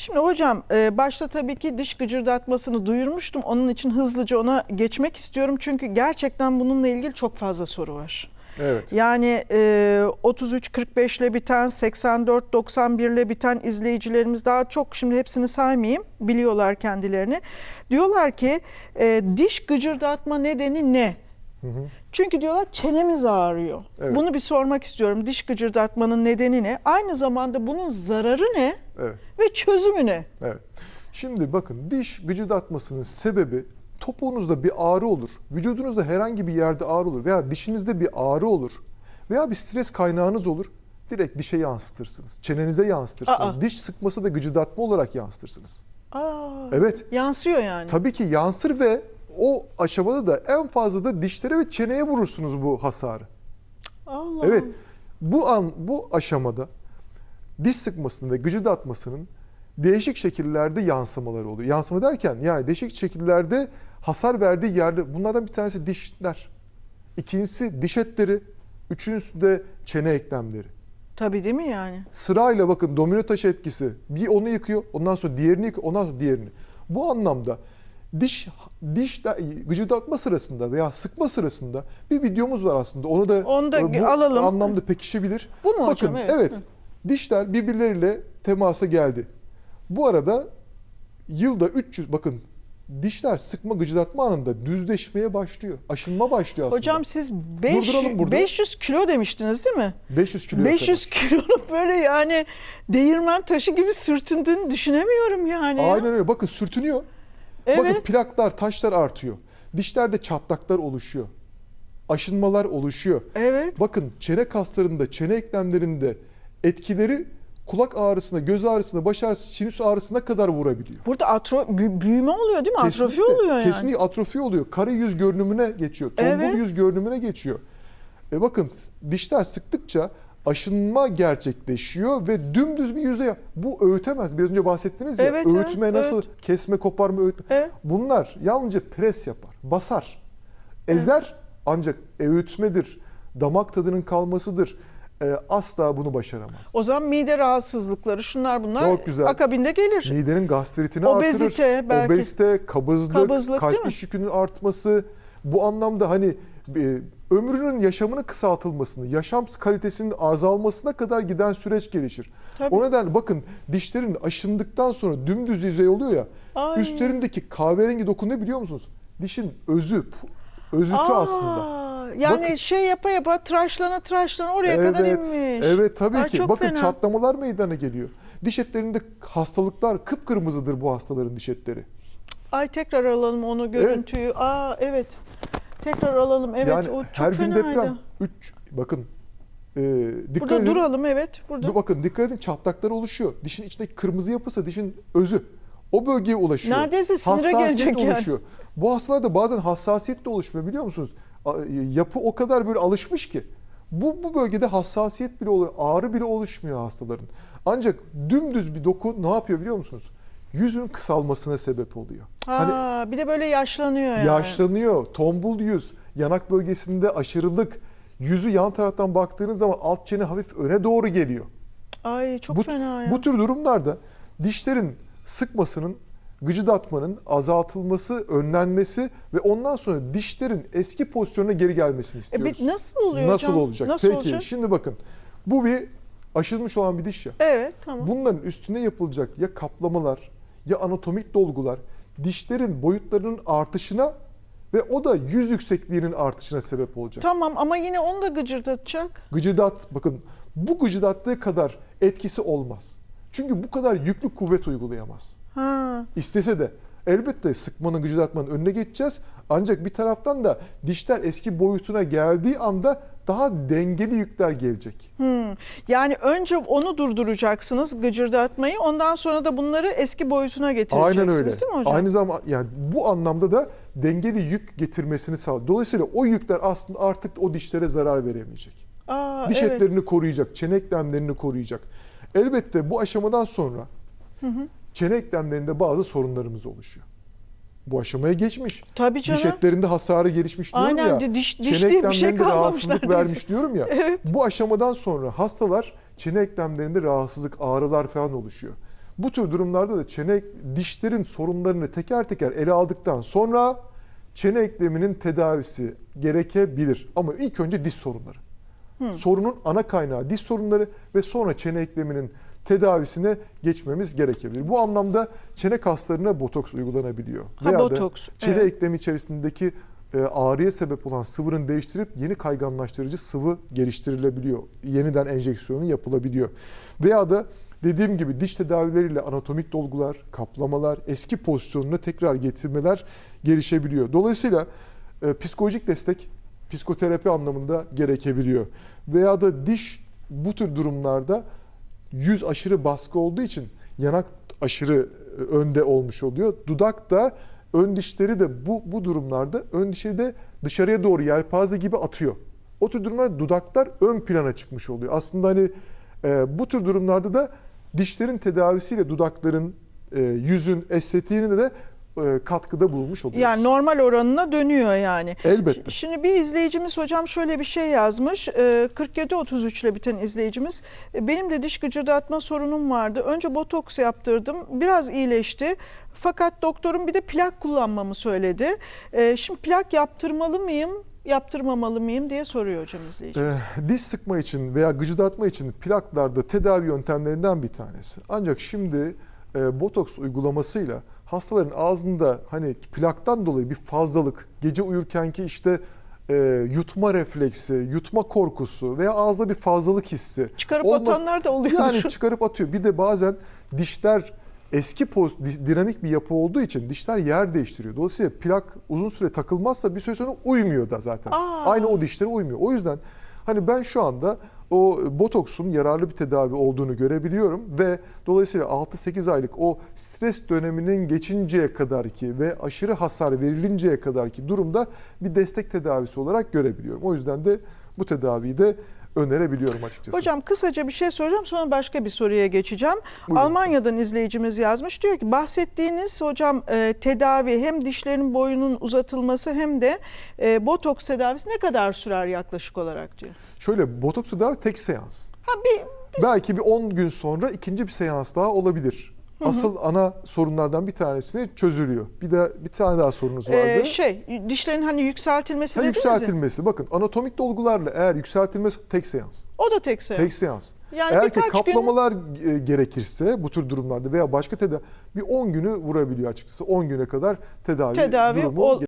Şimdi hocam e, başta tabii ki diş gıcırdatmasını duyurmuştum. Onun için hızlıca ona geçmek istiyorum. Çünkü gerçekten bununla ilgili çok fazla soru var. Evet. Yani e, 33-45 ile biten, 84-91 ile biten izleyicilerimiz daha çok şimdi hepsini saymayayım biliyorlar kendilerini. Diyorlar ki e, diş gıcırdatma nedeni ne? Çünkü diyorlar çenemiz ağrıyor. Evet. Bunu bir sormak istiyorum. Diş gıcırdatmanın nedeni ne? Aynı zamanda bunun zararı ne Evet. ve çözümü ne? Evet. Şimdi bakın diş gıcırdatmasının sebebi topuğunuzda bir ağrı olur. Vücudunuzda herhangi bir yerde ağrı olur veya dişinizde bir ağrı olur veya bir stres kaynağınız olur. Direkt dişe yansıtırsınız. Çenenize yansıtırsınız. Aa. Diş sıkması ve gıcırdatma olarak yansıtırsınız. Aa, Evet. Yansıyor yani. Tabii ki yansır ve o aşamada da en fazla da dişlere ve çeneye vurursunuz bu hasarı. Allah. Evet. Bu an bu aşamada diş sıkmasının ve gıcırdatmasının değişik şekillerde yansımaları oluyor. Yansıma derken yani değişik şekillerde hasar verdiği yerde bunlardan bir tanesi dişler. İkincisi diş etleri, üçüncüsü de çene eklemleri. Tabii değil mi yani? Sırayla bakın domino taşı etkisi. Bir onu yıkıyor, ondan sonra diğerini yıkıyor, ondan sonra diğerini. Bu anlamda diş diş gıcırdatma sırasında veya sıkma sırasında bir videomuz var aslında. Onu da Onu da e, bu alalım. anlamda pekişebilir. Bu mu Bakın, hocam? Evet. Evet. Dişler birbirleriyle temasa geldi. Bu arada yılda 300 bakın dişler sıkma gıcırdatma anında düzleşmeye başlıyor. Aşınma başlıyor aslında. Hocam siz 500, Durduralım burada. 500 kilo demiştiniz değil mi? 500 kilo 500 kilonun böyle yani değirmen taşı gibi sürtündüğünü düşünemiyorum yani. ya. Aynen öyle. Bakın sürtünüyor. Bakın Evet. plaklar, taşlar artıyor. Dişlerde çatlaklar oluşuyor. Aşınmalar oluşuyor. Evet. Bakın çene kaslarında, çene eklemlerinde etkileri kulak ağrısına, göz ağrısına, baş ağrısına, sinüs ağrısına kadar vurabiliyor. Burada atro, bü- büyüme oluyor değil mi? Atrofi Kesinlikle, oluyor yani. Kesinlikle atrofi oluyor. Kare yüz görünümüne geçiyor. Tombul Evet. yüz görünümüne geçiyor. E bakın dişler sıktıkça aşınma gerçekleşiyor ve dümdüz bir yüzey. Bu öğütemez. Biraz önce bahsettiniz ya. Evet, öğütme evet, nasıl, kesme, koparma, öğütme. Evet. Bunlar yalnızca pres yapar, basar. Ezer ancak öğütmedir, damak tadının kalmasıdır. E, asla bunu başaramaz. O zaman mide rahatsızlıkları şunlar bunlar Çok güzel. akabinde gelir. Midenin gastritini Obezite artırır. belki. Obezite, kabızlık, Kabızlık, kalp iş yükünün artması. Bu anlamda hani ömrünün yaşamını kısaltılmasını, yaşam kalitesinin azalmasına kadar giden süreç gelişir. Tabii. O nedenle bakın dişlerin aşındıktan sonra dümdüz yüzey oluyor ya. Ay. Üstlerindeki kahverengi doku ne biliyor musunuz? Dişin özü, özütü Aa, aslında. Yani Bakın. şey yapa yapa tıraşlana tıraşlana oraya kadar inmiş. Evet tabii Ay, ki. Bakın fena. çatlamalar meydana geliyor. Diş etlerinde hastalıklar kıpkırmızıdır bu hastaların diş etleri. Ay tekrar alalım onu görüntüyü. Aa evet. Tekrar alalım. Evet yani o çok her gün fenaydı. deprem. Üç, bakın e, dikkat Burada edin. duralım evet. Burada. Bu Bakın dikkat edin çatlaklar oluşuyor. Dişin içindeki kırmızı yapısı dişin özü. O bölgeye ulaşıyor. Neredeyse sinire gelecek yani. oluşuyor. Bu hastalarda bazen hassasiyet de oluşmuyor biliyor musunuz? A- Yapı o kadar böyle alışmış ki. Bu, bu bölgede hassasiyet bile oluyor. Ağrı bile oluşmuyor hastaların. Ancak dümdüz bir doku ne yapıyor biliyor musunuz? Yüzün kısalmasına sebep oluyor. Hani Ha, bir de böyle yaşlanıyor yani. Yaşlanıyor, tombul yüz, yanak bölgesinde aşırılık, yüzü yan taraftan baktığınız zaman alt çene hafif öne doğru geliyor. Ay çok bu, fena ya. bu tür durumlarda dişlerin sıkmasının, gıcıdatmanın azaltılması, önlenmesi ve ondan sonra dişlerin eski pozisyonuna geri gelmesini E, istiyoruz. bir- nasıl oluyor Nasıl hocam? olacak? Nasıl Peki olacak? şimdi bakın. Bu bir aşılmış olan bir diş ya. Evet tamam. Bunların üstüne yapılacak ya kaplamalar ya anatomik dolgular dişlerin boyutlarının artışına ve o da yüz yüksekliğinin artışına sebep olacak. Tamam ama yine onu da gıcırdatacak. Gıcıdat bakın bu gıcıdattığı kadar etkisi olmaz. Çünkü bu kadar yüklü kuvvet uygulayamaz. Ha. İstese de elbette sıkmanın gıcıdatmanın önüne geçeceğiz. Ancak bir taraftan da dişler eski boyutuna geldiği anda daha dengeli yükler gelecek. Hmm. Yani önce onu durduracaksınız gıcırdatmayı ondan sonra da bunları eski boyutuna getireceksiniz Aynen öyle. değil mi hocam? Aynı zamanda yani bu anlamda da dengeli yük getirmesini sağlıyor. Dolayısıyla o yükler aslında artık o dişlere zarar veremeyecek. Aa, Diş evet. etlerini koruyacak, çene eklemlerini koruyacak. Elbette bu aşamadan sonra çene eklemlerinde bazı sorunlarımız oluşuyor. Bu aşamaya geçmiş. Tabii canım. Diş etlerinde hasarı gelişmiş diyorum Aynen, ya. di- diş- diş çene bir şey eklemlerinde kalmamış rahatsızlık neredeyse. vermiş diyorum ya. Evet. Bu aşamadan sonra hastalar çene eklemlerinde rahatsızlık, ağrılar falan oluşuyor. Bu tür durumlarda da çene dişlerin sorunlarını teker teker ele aldıktan sonra çene ekleminin tedavisi gerekebilir. Ama ilk önce diş sorunları. Sorunun ana kaynağı diş sorunları ve sonra çene ekleminin tedavisine geçmemiz gerekebilir. Bu anlamda çene kaslarına botoks uygulanabiliyor. Ha, botoks, da çene evet. eklemi içerisindeki e, ağrıya sebep olan sıvının değiştirip yeni kayganlaştırıcı sıvı geliştirilebiliyor. Yeniden enjeksiyonu yapılabiliyor. Veya da dediğim gibi diş tedavileriyle anatomik dolgular, kaplamalar, eski pozisyonuna tekrar getirmeler gelişebiliyor. Dolayısıyla e, psikolojik destek psikoterapi anlamında gerekebiliyor. Veya da diş bu tür durumlarda yüz aşırı baskı olduğu için yanak aşırı e, önde olmuş oluyor. Dudak da ön dişleri de bu bu durumlarda ön dişi de dışarıya doğru yelpaze gibi atıyor. O tür durumlarda dudaklar ön plana çıkmış oluyor. Aslında hani e, bu tür durumlarda da dişlerin tedavisiyle dudakların, e, yüzün estetiğine de katkıda bulunmuş oluyoruz. Yani normal oranına dönüyor yani. Elbette. Şimdi bir izleyicimiz hocam şöyle bir şey yazmış. Ee, 47-33 ile biten izleyicimiz. "E, Benim de diş gıcırdatma sorunum vardı. Önce botoks yaptırdım. Biraz iyileşti. Fakat doktorum bir de plak kullanmamı söyledi. Şimdi plak yaptırmalı mıyım, yaptırmamalı mıyım diye soruyor hocam izleyicimiz. Ee, diş sıkma için veya gıcırdatma için plaklarda tedavi yöntemlerinden bir tanesi. Ancak şimdi e, botoks uygulamasıyla hastaların ağzında hani plaktan dolayı bir fazlalık, gece uyurkenki işte e, yutma refleksi, yutma korkusu veya ağızda bir fazlalık hissi. Çıkarıp olma- atanlar da oluyor. Yani çıkarıp atıyor. Bir de bazen dişler eski poz, di- dinamik bir yapı olduğu için dişler yer değiştiriyor. Dolayısıyla plak uzun süre takılmazsa bir süre sonra uymuyor da zaten. Aa. Aynı o dişlere uymuyor. O yüzden hani ben şu anda o botoksun yararlı bir tedavi olduğunu görebiliyorum ve dolayısıyla 6-8 aylık o stres döneminin geçinceye kadar ki ve aşırı hasar verilinceye kadar ki durumda bir destek tedavisi olarak görebiliyorum. O yüzden de bu tedaviyi de önerebiliyorum açıkçası. Hocam kısaca bir şey soracağım sonra başka bir soruya geçeceğim. Buyurun. Almanya'dan izleyicimiz yazmış. Diyor ki bahsettiğiniz hocam e, tedavi hem dişlerin boyunun uzatılması hem de e, botoks tedavisi ne kadar sürer yaklaşık olarak diyor. Şöyle botoks tedavi tek seans. Ha bir Belki bir 10 gün sonra ikinci bir seans daha olabilir. Asıl ana sorunlardan bir tanesini çözülüyor. Bir de bir tane daha sorunuz vardı. e, şey dişlerin hani yükseltilmesi Ha, dediniz yükseltilmesi. Bakın anatomik dolgularla eğer yükseltilmesi tek seans. O da tek seans. Tek seans. Yani eğer ki gün- kaplamalar e, gerekirse bu tür durumlarda veya başka tedavi bir 10 günü vurabiliyor açıkçası. 10 güne kadar tedavi, Tedavi durumu ol-